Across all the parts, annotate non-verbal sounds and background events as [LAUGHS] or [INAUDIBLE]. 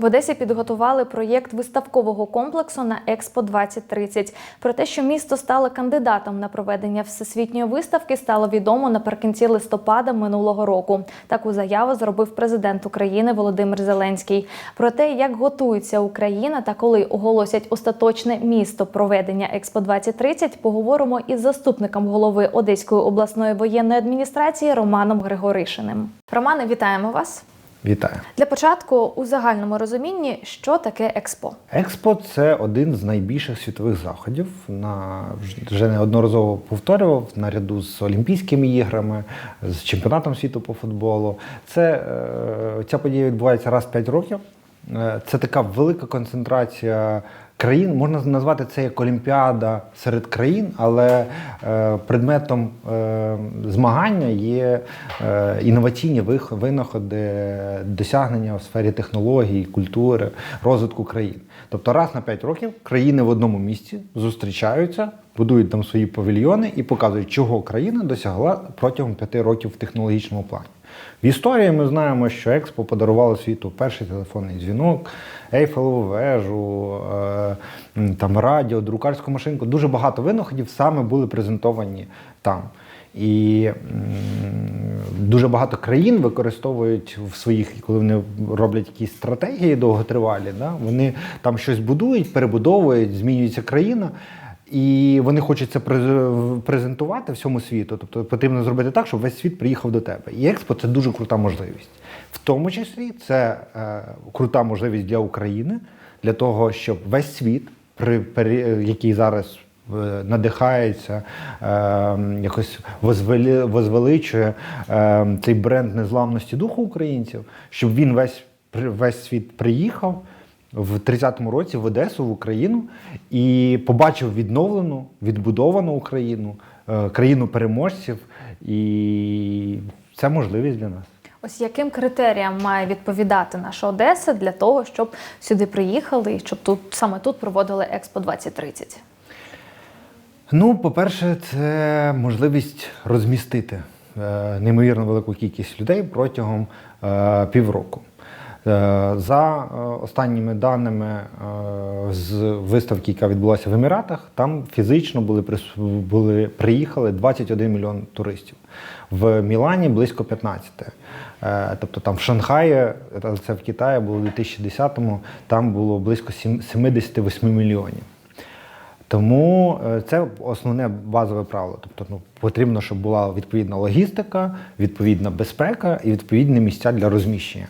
В Одесі підготували проєкт виставкового комплексу на Експо 2030. Про те, що місто стало кандидатом на проведення всесвітньої виставки, стало відомо наприкінці листопада минулого року. Таку заяву зробив президент України Володимир Зеленський. Про те, як готується Україна та коли оголосять остаточне місто проведення Експо 2030, поговоримо із заступником голови Одеської обласної воєнної адміністрації Романом Григоришиним. Романе, вітаємо вас. Вітаю. Для початку у загальному розумінні, що таке експо. Експо це один з найбільших світових заходів. На вже неодноразово повторював наряду з Олімпійськими іграми, з чемпіонатом світу по футболу. Це е, ця подія відбувається раз в 5 років. Е, Це така велика концентрація країн. Можна назвати це як Олімпіада серед країн, але е, предметом е, змагання є інноваційні винаходи, досягнення в сфері технологій, культури, розвитку країн. Тобто раз на 5 років країни в одному місці зустрічаються, будують там свої павільйони і показують, чого країна досягла протягом 5 років в технологічному плані. В історії ми знаємо, що Експо подарувало світу перший телефонний дзвінок, Ейфелеву вежу, е, там радіо, друкарську машинку. Дуже багато винаходів саме були презентовані там. І дуже багато країн використовують в своїх, коли вони роблять якісь стратегії довготривалі, да, вони там щось будують, перебудовують, змінюється країна. І вони хочуть це през- презентувати всьому світу. Тобто потрібно зробити так, щоб весь світ приїхав до тебе. І експо це дуже крута можливість. В тому числі це е, крута можливість для України, для того, щоб весь світ, при, пере- який зараз надихається, е, якось возвеличує е, цей бренд незламності духу українців, щоб він весь, весь світ приїхав в 30-му році в Одесу, в Україну, і побачив відновлену, відбудовану Україну, е, країну переможців, і це можливість для нас. Ось яким критеріям має відповідати наша Одеса для того, щоб сюди приїхали і щоб тут саме тут проводили Експо 2030? Ну, по-перше, це можливість розмістити е, неймовірно велику кількість людей протягом е, півроку. Е, За останніми даними з виставки, яка відбулася в Еміратах, там фізично були, були приїхали 21 мільйон туристів. В Мілані близько 15. Е, Тобто там в Шанхаї, це в Китаї було у 2010-му, там було близько сім- 78 мільйонів. Тому е, це основне базове правило. Тобто ну, потрібно, щоб була відповідна логістика, відповідна безпека і відповідні місця для розміщення.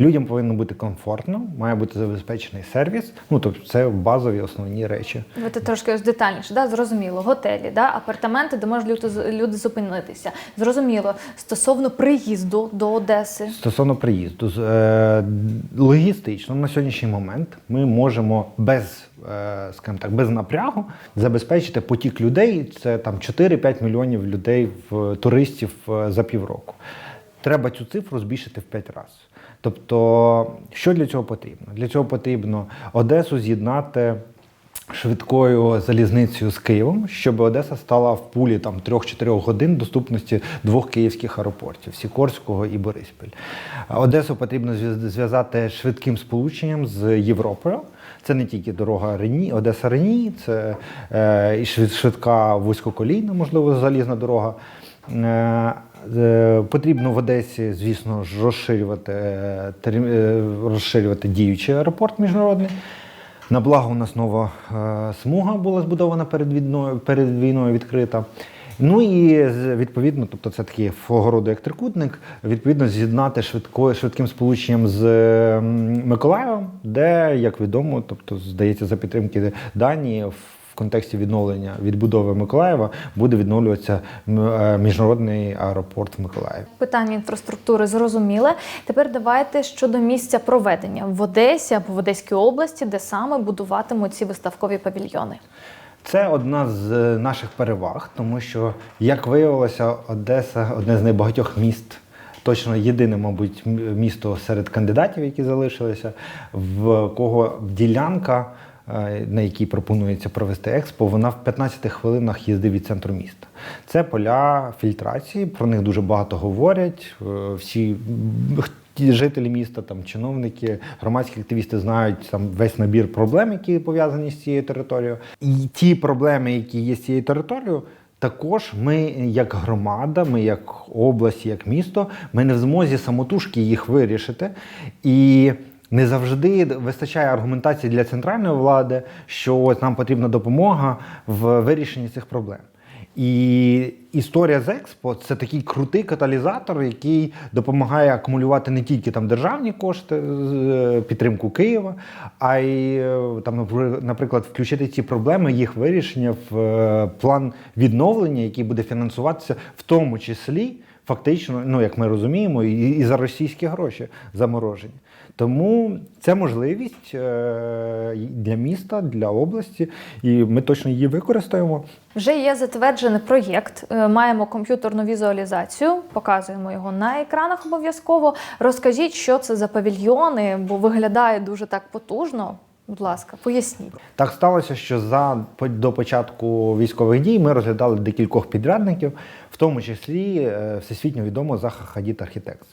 Людям повинно бути комфортно, має бути забезпечений сервіс. Ну тобто це базові основні речі. Давайте трошки ось детальніше, да? зрозуміло, готелі, да? апартаменти, де можуть люди, люди зупинитися. Зрозуміло, стосовно приїзду до Одеси. Стосовно приїзду, е, логістично на сьогоднішній момент ми можемо без, е, скажімо так, без напрягу забезпечити потік людей. Це там 4-5 мільйонів людей в туристів е, за півроку. Треба цю цифру збільшити в 5 разів. Тобто, що для цього потрібно? Для цього потрібно Одесу з'єднати швидкою залізницею з Києвом, щоб Одеса стала в пулі там 3-4 годин доступності двох київських аеропортів Сікорського і Бориспіль. Одесу потрібно зв'язати швидким сполученням з Європою. Це не тільки дорога Рені, Одеса Рені, це е, і швидка вузькоколійна, можливо, залізна дорога. Е, Потрібно в Одесі, звісно ж, розширювати, е, е, розширювати діючий аеропорт міжнародний. На благо у нас нова е, смуга була збудована перед війною, перед війною відкрита. Ну і відповідно, тобто це такий свого роду як трикутник, відповідно з'єднати швидко, швидким сполученням з Миколаєвом, де, як відомо, тобто, здається, за підтримки Данії в контексті відновлення відбудови Миколаєва буде відновлюватися е, міжнародний аеропорт в Миколаєві. Питання інфраструктури зрозуміле. Тепер давайте щодо місця проведення в Одесі або в Одеській області, де саме будуватимуть ці виставкові павільйони. Це одна з е, наших переваг, тому що, як виявилося, Одеса одне з найбагатьох міст, точно єдине, мабуть, місто серед кандидатів, які залишилися, в кого ділянка, на якій пропонується провести експо, вона в 15 хвилинах їзди від центру міста. Це поля фільтрації, про них дуже багато говорять. е, Всі жителі міста, там чиновники, громадські активісти знають там весь набір проблем, які пов'язані з цією територією. І ті проблеми, які є з цією територією. Також ми, як громада, ми як область, як місто, ми не в змозі самотужки їх вирішити. І не завжди вистачає аргументації для центральної влади, що от нам потрібна допомога в вирішенні цих проблем. І історія з Експо це такий крутий каталізатор, який допомагає акумулювати не тільки там державні кошти, е, підтримку Києва, а й е, там, напри- наприклад, включити ці проблеми, їх вирішення в е, план відновлення, який буде фінансуватися в тому числі. Фактично, ну як ми розуміємо, і, і за російські гроші заморожені. Тому це можливість е, для міста, для області, і ми точно її використаємо. Вже є затверджений проєкт. е, Маємо комп'ютерну візуалізацію, показуємо його на екранах обов'язково. Розкажіть, що це за павільйони, бо виглядає дуже так потужно. Будь ласка, поясніть. Так сталося, що за до початку військових дій ми розглядали декількох підрядників, в тому числі е, всесвітньо відомо Заха Хадід Architects.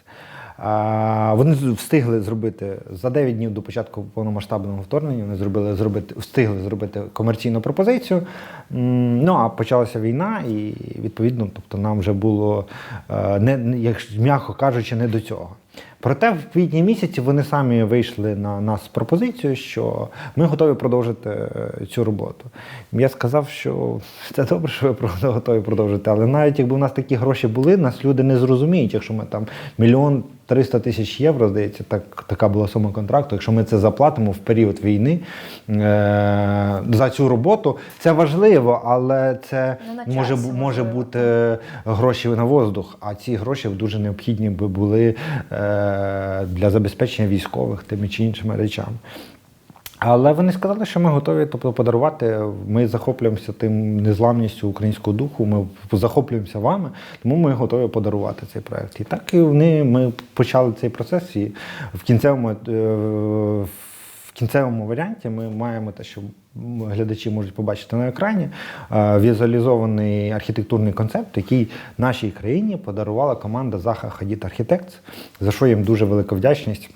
Вони встигли зробити за 9 днів до початку повномасштабного вторгнення. Вони зробили зробити, встигли зробити комерційну пропозицію. Ну а почалася війна, і відповідно, тобто нам вже було е, не- як м'яко кажучи, не до цього. Проте в квітні місяці вони самі вийшли на нас з пропозицією, що ми готові продовжити е, цю роботу. Я сказав, що це добре, що ви готові продовжити, але навіть якби у нас такі гроші були, нас люди не зрозуміють, якщо ми там мільйон 300 тисяч євро, здається, так, така була сума контракту. Якщо ми це заплатимо в період війни е- за цю роботу, це важливо, але це Не може, може бути гроші на воздух, а ці гроші дуже необхідні би були е, для забезпечення військових тими чи іншими речами. Але вони сказали, що ми готові тобто, подарувати. Ми захоплюємося тим незламністю українського духу. Ми захоплюємося вами, тому ми готові подарувати цей проект. І так і вони ми почали цей процес. І в кінцевому е, в кінцевому варіанті ми маємо те, що глядачі можуть побачити на екрані, е, візуалізований архітектурний концепт, який нашій країні подарувала команда Заха Хадіт Architects, за що їм дуже велика вдячність.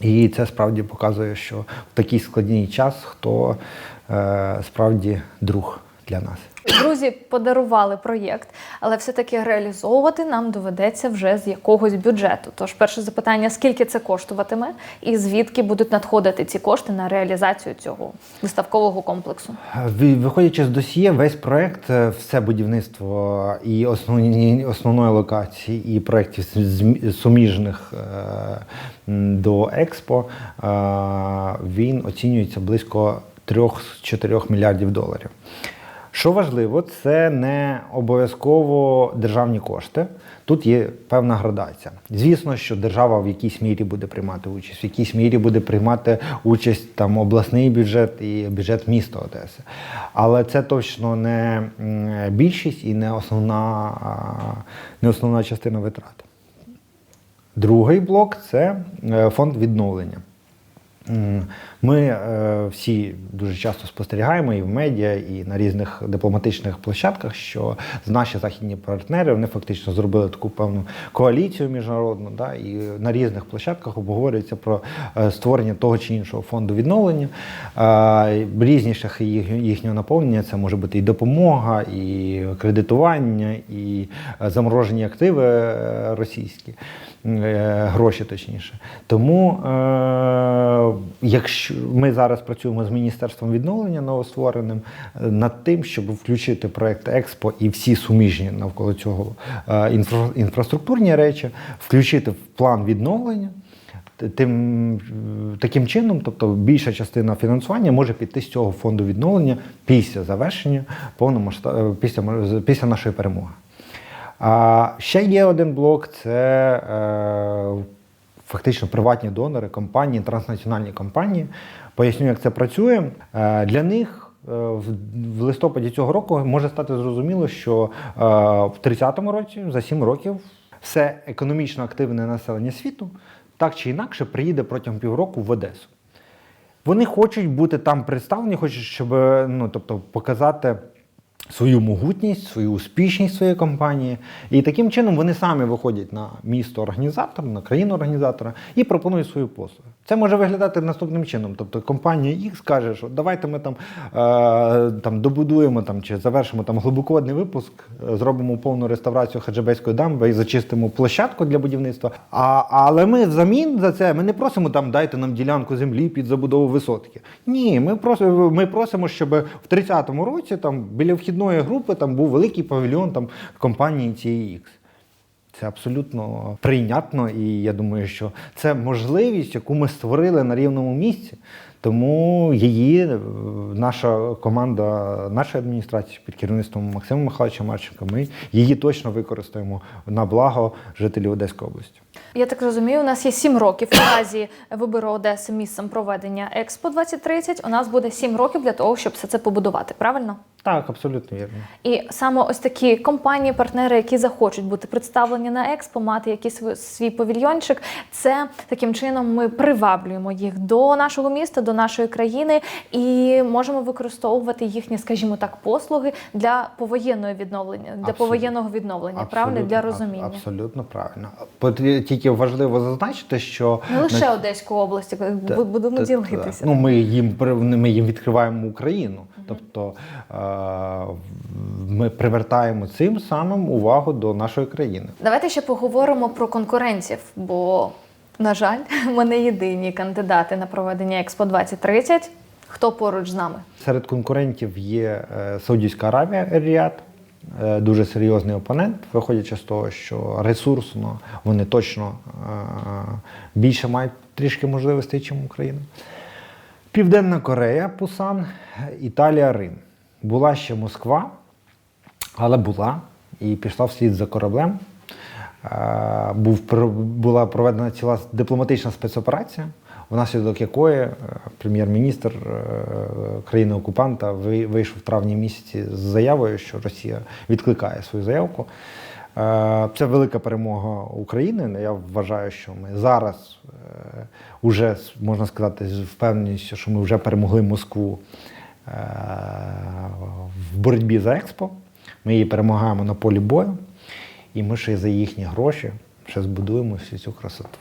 І це справді показує, що в такий складний час хто е, справді друг для нас. Друзі подарували проєкт, але все-таки реалізовувати нам доведеться вже з якогось бюджету. Тож, перше запитання: скільки це коштуватиме, і звідки будуть надходити ці кошти на реалізацію цього виставкового комплексу? Ви- Виходячи з досьє, весь проект, е, все будівництво і основні, основної локації, і проєктів суміжних е, до Експо, е, він оцінюється близько 3-4 мільярдів доларів. Що важливо, це не обов'язково державні кошти. Тут є певна градація. Звісно, що держава в якійсь мірі буде приймати участь, в якійсь мірі буде приймати участь там обласний бюджет і бюджет міста Одеси. Але це точно не більшість і не основна, не основна частина витрат. Другий блок це е, фонд відновлення. Ми е, всі дуже часто спостерігаємо і в медіа, і на різних дипломатичних площадках, що наші західні партнери вони фактично зробили таку певну коаліцію міжнародну, да, і на різних площадках обговорюється про е, створення того чи іншого фонду відновлення. Е, Різні шляхи їх- їхнього наповнення це може бути і допомога, і кредитування, і е, заморожені активи е, російські е, гроші, точніше. Тому, е, якщо ми зараз працюємо з міністерством відновлення новоствореним е, над тим, щоб включити проект Експо і всі суміжні навколо цього е, інфра- інфраструктурні речі, включити в план відновлення. Тим е, таким чином, тобто більша частина фінансування може піти з цього фонду відновлення після завершення повномасштаб... після, після нашої перемоги. А ще є один блок це е, фактично приватні донори, компанії, транснаціональні компанії. Поясню, як це працює. Е, для них е, в, листопаді цього року може стати зрозуміло, що е, в 30-му році, за 7 років, все економічно активне населення світу так чи інакше приїде протягом півроку в Одесу. Вони хочуть бути там представлені, хочуть, щоб ну, тобто, показати свою могутність, свою успішність своєї компанії. І таким чином вони самі виходять на місто організатора, на країну організатора і пропонують свої послуги. Це може виглядати наступним чином. Тобто компанія X каже, що давайте ми там, е, там добудуємо там, чи завершимо там глибоководний випуск, е, зробимо повну реставрацію Хаджибейської дамби і зачистимо площадку для будівництва. А, але ми взамін за це ми не просимо там дайте нам ділянку землі під забудову висотки. Ні, ми просимо, ми просимо, щоб в 30-му році там біля вхідної групи там був великий павільйон там компанії X. Це абсолютно прийнятно, і я думаю, що це можливість, яку ми створили на рівному місці. Тому її е, наша команда, нашої адміністрації під керівництвом Максима Михайловича Марченка, ми її точно використаємо на благо жителів Одеської області. Я так розумію, у нас є сім років в разі вибору Одеси місцем проведення Експо 2030. У нас буде сім років для того, щоб все це побудувати. Правильно? Так, абсолютно вірно. І саме ось такі компанії, партнери, які захочуть бути представлені на експо, мати якийсь свій- павільйончик, це таким чином ми приваблюємо їх до нашого міста, до нашої країни і можемо використовувати їхні, скажімо так, послуги для повоєнного відновлення, для Абсолютно. повоєнного відновлення, правильно для розуміння. Абсолютно правильно. Тільки важливо зазначити, що Не лише на- Одеську область, Та- будемо та- ділитися. та. Ну, ми їм ми їм відкриваємо Україну. Тобто е, ми привертаємо цим самим увагу до нашої країни. Давайте ще поговоримо про конкурентів, бо, на жаль, [LAUGHS] ми не єдині кандидати на проведення Експо 2030. Хто поруч з нами? Серед конкурентів є е, Саудівська Аравія Ріад, е, дуже серйозний опонент, виходячи з того, що ресурсно вони точно е, більше мають трішки можливостей, ніж Україна. Південна Корея, Пусан, Італія, Рим. Була ще Москва, але була і пішла вслід за кораблем. Був, була проведена ціла дипломатична спецоперація, внаслідок якої е, прем'єр-міністр е, країни-окупанта ви- вийшов в травні місяці з заявою, що Росія відкликає свою заявку. Е, Це велика перемога України. Я вважаю, що ми зараз е, уже можна сказати з впевненістю, що ми вже перемогли Москву в боротьбі за експо. Ми її перемагаємо на полі бою, і ми ще за їхні гроші ще збудуємо всю цю красоту.